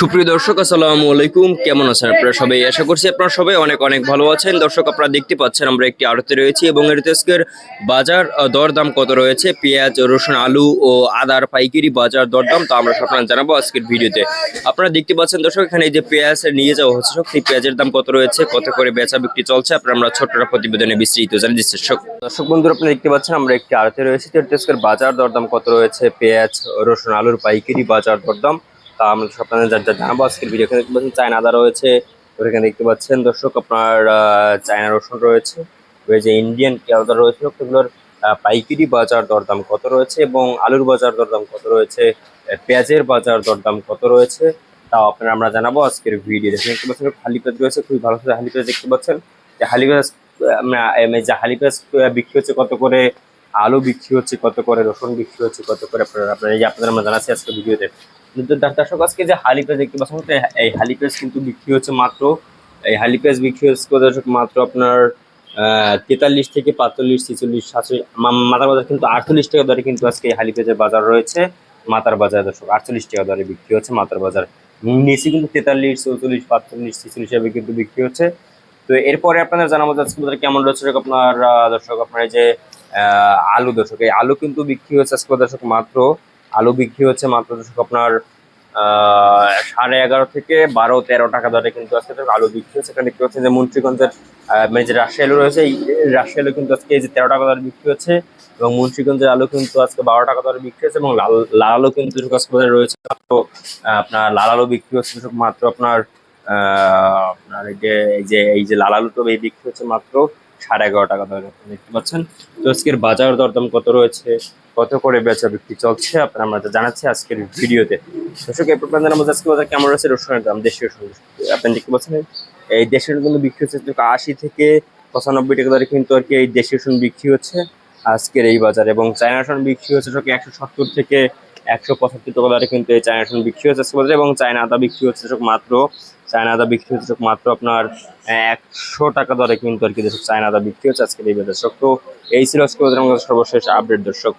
সুপ্রিয় দর্শক, আসসালামু আলাইকুম। কেমন আছেন আপনারা সবাই? আশা করছি আপনারা সবাই অনেক অনেক ভালো আছেন। দর্শক, আপনারা দেখতে পাচ্ছেন আমরা একটি আড়তে রয়েছি এবং এর আজকের বাজার দরদাম কত রয়েছে? পেঁয়াজ, রসুন, আলু ও আদার পাইকারি বাজার দরদাম তো আমরা আপনারা জানাব আজকের ভিডিওতে। আপনারা দেখতে পাচ্ছেন দর্শক, এখানে যে পেঁয়াজ নিয়ে যাওয়া হচ্ছে সত্যি পেঁয়াজের দাম কত রয়েছে? কত করে বেচা বিক্রি চলছে? আপনারা আমরা ছোট্ট প্রতিবেদনে বিস্তৃত জানিয়ে দর্শক। দর্শক বন্ধুরা, আপনারা দেখতে পাচ্ছেন আমরা একটি আড়তে রয়েছি। তো বাজার দরদাম কত রয়েছে? পেঁয়াজ, রসুন, আলুর পাইকারি বাজার দরদাম তা আমরা আপনাদের যা যা জানাব। আজকের ভিডিও এখানে দেখতে পাচ্ছেন চায়না আদা রয়েছে। এখানে দেখতে পাচ্ছেন দর্শক, আপনার চায়না রসুন রয়েছে। যে ইন্ডিয়ান আদা রয়েছে। সেগুলোর পাইকারি বাজার দরদাম কত রয়েছে এবং আলুর বাজার দরদাম কত রয়েছে? পেঁয়াজের বাজার দরদাম কত রয়েছে? তাও আপনারা আমরা জানাব আজকের ভিডিও দেখেন দেখতে পাচ্ছেন হালি পেঁয়াজ রয়েছে, খুবই ভালো হালি পেঁয়াজ দেখতে পাচ্ছেন। যে হালি পেঁয়াজ যে হালি পেঁয়াজ বিক্রি হচ্ছে কত করে? আলু বিক্রি হচ্ছে কত করে? রসুন বিক্রি হচ্ছে কত করে? আপনারা আপনারা এই আপনাদের আমরা জানাচ্ছি আজকে ভিডিওতে দর্শক, আজকে যে হালি পেঁয়াজ দেখতে পাচ্ছেন, এই হালি পেঁয়াজ কিন্তু বিক্রি হচ্ছে মাত্র, এই হালি পেঁয়াজ বিক্রি হচ্ছে দর্শক? মাত্র আপনার তেতাল্লিশ থেকে পাঁচচল্লিশ, ছেচল্লিশ, সাতচল্লিশ মাথার বাজার কিন্তু আটচল্লিশ টাকা দরে কিন্তু আজকে এই হালি পেঁয়াজের বাজার রয়েছে। মাথার বাজার দর্শক, আটচল্লিশ টাকা দরে বিক্রি হচ্ছে মাথার বাজার। নিচে কিন্তু তেতাল্লিশ, চৌচল্লিশ, পাঁচচল্লিশ, ছেচল্লিশ হিসাবে কিন্তু বিক্রি হচ্ছে। তো এরপরে আপনাদের জানাব যে আজকে বাজারে কেমন রয়েছে আপনার দর্শক আপনার যে আলু দর্শক, এই আলু কিন্তু বিক্রি হচ্ছে আজকে দর্শক মাত্র আলু বিক্রি হচ্ছে মাত্র আপনার সাড়ে এগারো থেকে বারো, তেরো টাকা দরে কিন্তু আজকে আলু বিক্রি হচ্ছে। এখানে দেখতে পাচ্ছেন যে মুন্সিগঞ্জের মানে যে রাজশাহী আলু রয়েছে, এই রাজশাহী আলু কিন্তু আজকে এই যে তেরো টাকা দরে বিক্রি হচ্ছে এবং মুন্সিগঞ্জের আলু কিন্তু আজকে বারো টাকা দরে বিক্রি হচ্ছে এবং লাল লাল আলু কিন্তু রয়েছে মাত্র আপনার লাল আলু বিক্রি হচ্ছে মাত্র আপনার আপনার এই যে এই যে এই যে লাল আলু তো এই বিক্রি হচ্ছে মাত্র সাড়ে এগারো টাকা দরে। দেখতে পাচ্ছেন? তো আজকের বাজার দরদাম কত রয়েছে? কত করে বেচা বিক্রি চলছে, আপনারা আমরা জানাচ্ছি আজকের ভিডিওতে। দর্শক, এই আমাদের আজকে বাজার কেমন রয়েছে? রসুনের দাম দেশীয় রসুন। আপনি দেখতে পাচ্ছেন, এই দেশের কিন্তু বিক্রি হচ্ছে আশি থেকে পঁচানব্বই টাকা দরে কিন্তু আর কি এই দেশীয় রসুন বিক্রি হচ্ছে আজকের এই বাজার। এবং চায়না রসুন বিক্রি হচ্ছে দর্শক একশো সত্তর থেকে একশো পঁচাত্তর টাকা দরে কিন্তু এই চায়না রসুন বিক্রি হচ্ছে আজকে বাজারে। এবং চায়না আদা বিক্রি হচ্ছে দর্শক মাত্র, চায়না আদা বিক্রি হচ্ছে দর্শক মাত্র আপনার একশো টাকা দরে কিন্তু আর কি চায়না আদা বিক্রি হচ্ছে আজকের এই বাজার। দর্শক, তো এই ছিল আজকে বাজারের আমাদের সর্বশেষ আপডেট দর্শক।